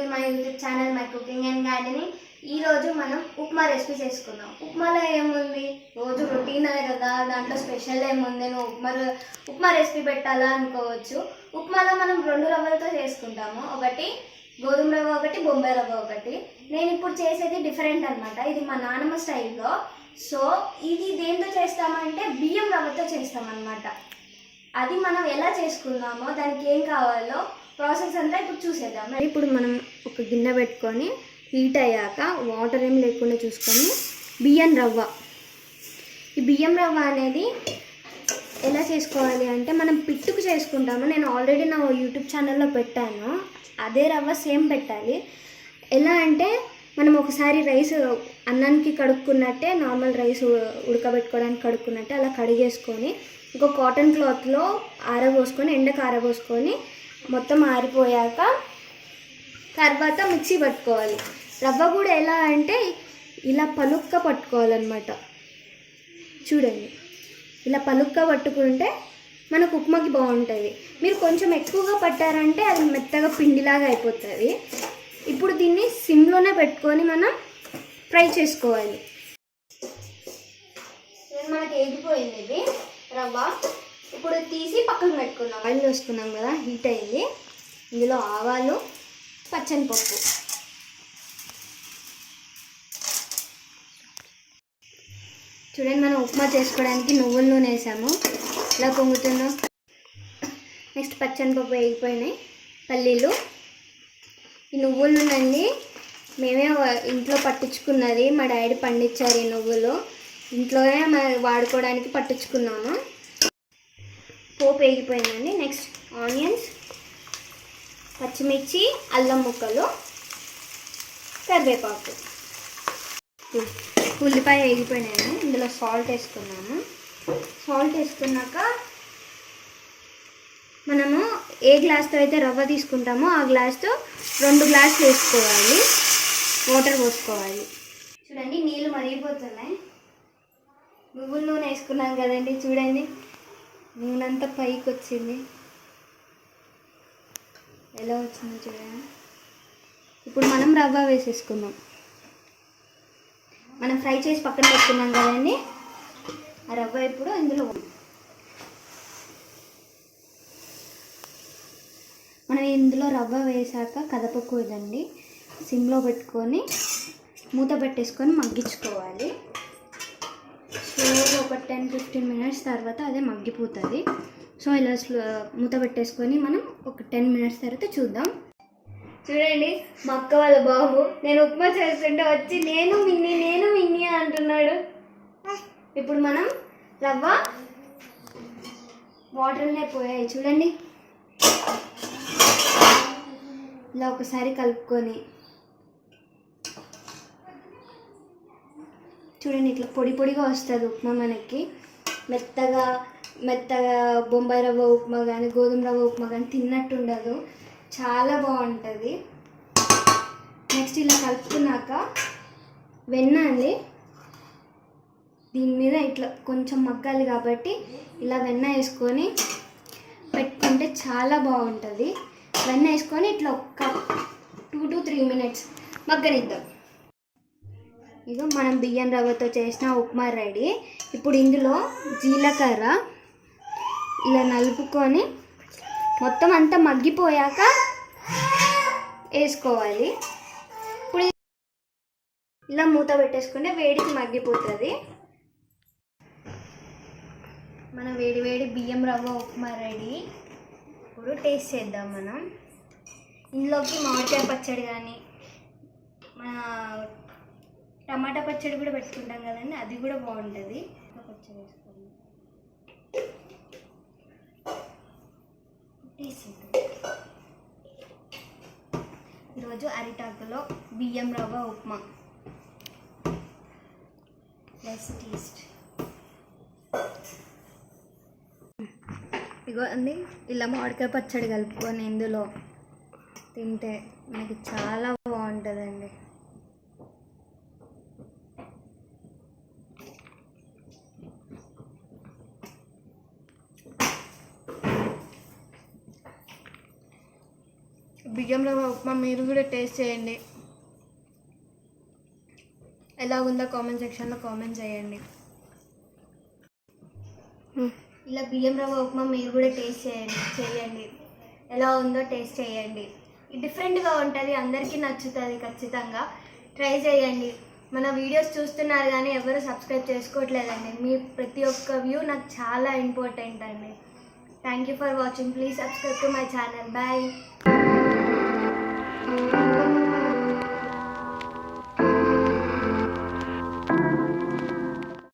To my YouTube channel my cooking and gardening ఈరోజు మనం upma recipe చేసుకుందాం. ఉప్మాలో ఏముంది? రోజు రొటీన్ కదా దాంట్లో స్పెషల్ ఏముంది? నువ్వు ఉప్మా ఉప్మా రెసిపీ పెట్టాలా అనుకోవచ్చు. ఉప్మాలో మనం రెండు రవ్వలతో చేసుకుంటాము. ఒకటి గోధుమ రవ్వ ఒకటి బొంబాయి రవ్వ ఒకటి. నేను ఇప్పుడు చేసేది డిఫరెంట్ అనమాట ఇది మా నాన్నమ్మ స్టైల్లో సో ఇది దేంతో చేస్తామంటే బియ్యం రవ్వతో చేస్తామన్నమాట. అది మనం ఎలా చేసుకుందామో దానికి ఏం కావాలో ప్రాసెస్ అంతా ఇప్పుడు చూసేద్దాం. మరి ఇప్పుడు మనం ఒక గిన్నె పెట్టుకొని హీట్ అయ్యాక వాటర్ ఏం లేకుండా చూసుకొని బియ్యం రవ్వ. ఈ బియ్యం రవ్వ అనేది ఎలా చేసుకోవాలి అంటే మనం పిట్టుకు చేసుకుంటాము. నేను ఆల్రెడీ నా యూట్యూబ్ ఛానల్లో పెట్టాను. అదే రవ్వ సేమ్ పెట్టాలి. ఎలా అంటే మనం ఒకసారి రైస్ అన్నానికి కడుక్కున్నట్టే నార్మల్ రైస్ ఉడకబెట్టుకోవడానికి కడుక్కున్నట్టే అలా కడిగేసుకొని ఇంకో కాటన్ క్లాత్లో ఆరబోసుకొని ఎండకు ఆరబోసుకొని మొత్తం ఆరిపోయాక తర్వాత మిక్సీ పట్టుకోవాలి. రవ్వ కూడా ఎలా అంటే ఇలా పలుక్క పట్టుకోవాలన్నమాట. చూడండి. ఇలా పలుక్క పట్టుకుంటే మనకు ఉప్మాకి బాగుంటుంది. మీరు కొంచెం ఎక్కువగా పట్టారంటే అది మెత్తగా పిండిలాగా అయిపోతుంది. ఇప్పుడు దీన్ని సిమ్లోనే పెట్టుకొని మనం ఫ్రై చేసుకోవాలి. మనకి ఎగిపోయింది ఇది? రవ్వ. ఇప్పుడు తీసి పక్కన పెట్టుకున్నాం ఆయిల్ వేసుకున్నాం కదా హీట్ అయింది. ఇందులో ఆవాలు పచ్చని పప్పు. చూడండి మనం ఉప్మా చేసుకోవడానికి నువ్వుల నూనె వేసాము. ఇలా పొంగుతున్నాం నెక్స్ట్ పచ్చని పప్పు వేగిపోయినాయి. పల్లీలు. ఈ నువ్వుల నూనె అండి మేమే ఇంట్లో పట్టించుకున్నది. మా డాడీ పండించారు ఈ నువ్వులు. ఇంట్లోనే మరి వాడుకోవడానికి పట్టించుకున్నాము. పోపు వేగిపోయిందండి. నెక్స్ట్ ఆనియన్స్ పచ్చిమిర్చి అల్లం ముక్కలు కరివేపాకు. ఉల్లిపాయ వేగిపోయినాయి ఇందులో సాల్ట్ వేసుకున్నాము. సాల్ట్ వేసుకున్నాక మనము ఏ గ్లాస్తో అయితే రవ్వ తీసుకుంటామో ఆ గ్లాస్తో రెండు గ్లాసులు వేసుకోవాలి. వాటర్ పోసుకోవాలి. చూడండి నీళ్ళు మరిగిపోతున్నాయి. నువ్వుల నూనె వేసుకున్నాం కదండి చూడండి. నూనెంతా పైకి వచ్చింది ఎలా వచ్చిందో చూడండి. ఇప్పుడు మనం రవ్వ వేసేసుకుందాం. మనం ఫ్రై చేసి పక్కన పెట్టుకున్నాం కదండి. ఆ రవ్వ ఇప్పుడు ఇందులో మనం ఇందులో రవ్వ వేసాక కదపకూడదండి. సిమ్లో పెట్టుకొని మూత పెట్టేసుకొని మగ్గించుకోవాలి. స్లోగా ఒక టెన్ ఫిఫ్టీన్ మినిట్స్ తర్వాత అదే మగ్గిపోతుంది. సో ఇలా స్లో మూత పెట్టేసుకొని మనం ఒక టెన్ మినిట్స్ తర్వాత చూద్దాం. చూడండి మా అక్క వాళ్ళ బాబు నేను ఉప్మా చేస్తుంటే వచ్చి నేను మిన్ని నేను మిన్ని అంటున్నాడు. ఇప్పుడు మనం రవ్వ వాటర్నే పోయాయి చూడండి. ఇలా ఒకసారి కలుపుకొని చూడండి ఇట్లా పొడి పొడిగా వస్తుంది ఉప్మా మనకి. మెత్తగా మెత్తగా బొంబాయి రవ్వ ఉప్మా కానీ గోధుమ రవ్వ ఉప్మా కానీ తిన్నట్టు ఉండదు. చాలా బాగుంటుంది. నెక్స్ట్ ఇలా కలుపుకున్నాక వెన్న అండి. దీని మీద ఇట్లా కొంచెం మగ్గాలి కాబట్టి ఇలా వెన్న వేసుకొని పెట్టుకుంటే చాలా బాగుంటుంది. వెన్న వేసుకొని ఇట్లా ఒక్క టూ టు త్రీ మినిట్స్ మగ్గనిద్దాం. ఇదో మనం బియ్యం రవ్వతో చేసిన ఉప్మా రెడీ. ఇప్పుడు ఇందులో జీలకర్ర ఇలా నలుపుకొని మొత్తం అంతా మగ్గిపోయాక వేసుకోవాలి. ఇప్పుడు ఇలా మూత పెట్టేసుకుంటే వేడికి మగ్గిపోతుంది. మన వేడి వేడి బియ్యం రవ్వ ఉప్మా రెడీ. ఇప్పుడు టేస్ట్ చేద్దాం మనం. ఇందులోకి మామిడికాయ పచ్చడి కానీ మన టమాటా పచ్చడి కూడా పెట్టుకుంటాం కదండి అది కూడా బాగుంటుంది. పచ్చడి వేసుకోండి ఈరోజు అరిటాకులో బియ్యం రవ్వ ఉప్మా. లెస్ టేస్ట్ ఇగో అండి ఇలా మామిడికాయ పచ్చడి కలుపుకొని ఇందులో తింటే మనకి చాలా బాగుంటుందండి. బియ్యం రవ్వ ఉప్మా మీరు కూడా టేస్ట్ చేయండి. ఎలా ఉందో కామెంట్ సెక్షన్లో కామెంట్ చేయండి. ఇలా బియ్యం రవ్వ ఉప్మా మీరు కూడా టేస్ట్ చేయండి చేయండి. ఎలా ఉందో టేస్ట్ చేయండి. డిఫరెంట్గా ఉంటుంది అందరికీ నచ్చుతుంది ఖచ్చితంగా. ట్రై చేయండి. మన వీడియోస్ చూస్తున్నారు కానీ ఎవరు సబ్స్క్రైబ్ చేసుకోవట్లేదండి. మీ ప్రతి ఒక్క వ్యూ నాకు చాలా ఇంపార్టెంట్ అండి. Thank you for watching. Please subscribe to my channel. Bye. thank you.